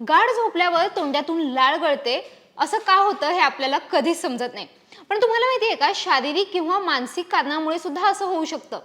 गाढ झोपल्यावर तोंडातून लाळ गळते. असं का होतं हे आपल्याला कधीच समजत नाही. पण तुम्हाला माहिती आहे का शारीरिक किंवा मानसिक कारणामुळे सुद्धा असं होऊ शकतं.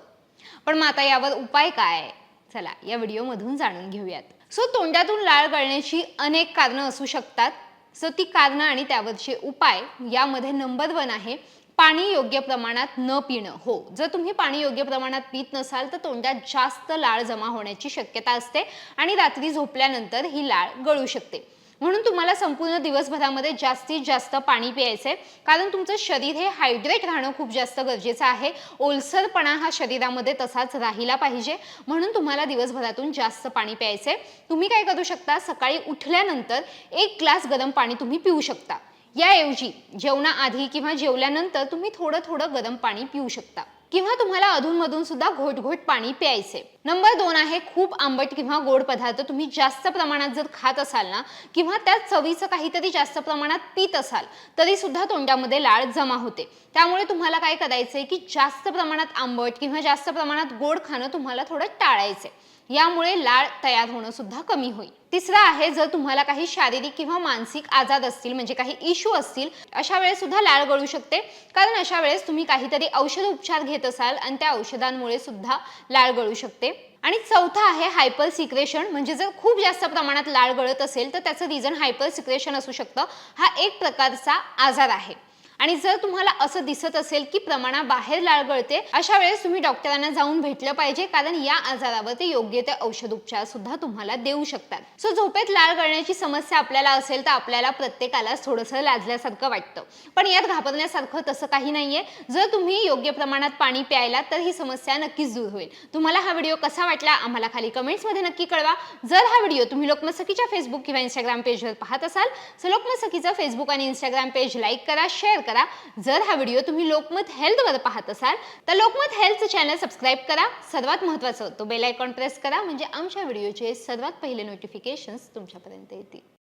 पण मग आता यावर उपाय काय? चला या व्हिडिओमधून जाणून घेऊयात. सो तोंडातून लाळ गळण्याची अनेक कारणं असू शकतात. सो ती कारणं आणि त्यावरचे उपाय यामध्ये नंबर वन आहे पाणी योग्य प्रमाणात न पिणं हो. जर तुम्ही पाणी योग्य प्रमाणात पित नसाल तर तोंडात जास्त लाळ जमा होण्याची शक्यता असते आणि रात्री झोपल्यानंतर ही लाळ गळू शकते. म्हणून तुम्हाला संपूर्ण दिवसभरामध्ये जास्तीत जास्त पाणी प्यायचंय. कारण तुमचं शरीर हे हायड्रेट राहणं खूप जास्त गरजेचं आहे. ओलसरपणा हा शरीरामध्ये तसाच राहिला पाहिजे. म्हणून तुम्हाला दिवसभरातून जास्त पाणी प्यायचंय. तुम्ही काय करू शकता? सकाळी उठल्यानंतर एक ग्लास गरम पाणी तुम्ही पिऊ शकता. याऐवजी जेवणाआधी किंवा जेवल्यानंतर तुम्ही थोडं थोडं गरम पाणी पिऊ शकता. किंवा तुम्हाला अधूनमधून सुद्धा घोट घोट पाणी प्यायचे. नंबर दोन आहे खूप आंबट किंवा गोड पदार्थ. तुम्ही जास्त प्रमाणात जर खात असाल ना किंवा त्या चवीचं काहीतरी जास्त प्रमाणात पित असाल तरी सुद्धा तोंडामध्ये लाळ जमा होते. त्यामुळे तुम्हाला काय करायचंय की जास्त प्रमाणात आंबट किंवा जास्त प्रमाणात गोड खाणं तुम्हाला थोडं टाळायचंय. यामुळे लाळ तयार होणं सुद्धा कमी होईल. तिसरं आहे जर तुम्हाला काही शारीरिक किंवा मानसिक आजार असतील म्हणजे काही इश्यू असतील अशा वेळेस सुद्धा लाळ गळू शकते. कारण अशा वेळेस तुम्ही काहीतरी औषध उपचार घेत असाल आणि त्या औषधांमुळे सुद्धा लाळ गळू शकते. आणि चौथा आहे हायपर सिक्रेशन म्हणजे जर खूप जास्त प्रमाणात लाळ गळत असेल तर त्याचं रिझन हायपर सिक्रेशन असू शकतं. हा एक प्रकारचा आजार आहे. आणि जर तुम्हाला असं दिसत असेल की प्रमाणाबाहेर लाळ गळते अशा वेळेस तुम्ही डॉक्टरांना जाऊन भेटलं पाहिजे कारण या आजारावर ते योग्य ते औषध उपचार सुद्धा तुम्हाला देऊ शकतात. सो झोपेत लाळ गळण्याची समस्या आपल्याला असेल तर आपल्याला प्रत्येकालाच थोडंसं लाजल्यासारखं वाटतं. पण यात घाबरण्यासारखं तसं काही नाहीये. जर तुम्ही योग्य प्रमाणात पाणी प्यायला तर ही समस्या नक्कीच दूर होईल. तुम्हाला हा व्हिडिओ कसा वाटला आम्हाला खाली कमेंट्समध्ये नक्की कळवा. जर हा व्हिडिओ तुम्ही लोकमसखीच्या फेसबुक किंवा इंस्टाग्राम पेजवर पाहत असाल तर लोकमसखीचं फेसबुक आणि इंस्टाग्राम पेज लाईक करा शेअर करा करा. जर हा व्हिडिओ तुम्ही लोकमत हेल्थवर पाहत असाल तर लोकमत हेल्थ चॅनल सबस्क्राईब करा. सर्वात महत्त्वाचं तो बेल आयकॉन प्रेस करा. म्हणजे आमच्या व्हिडिओचे सर्वात पहिले नोटिफिकेशन्स तुमच्यापर्यंत येतील.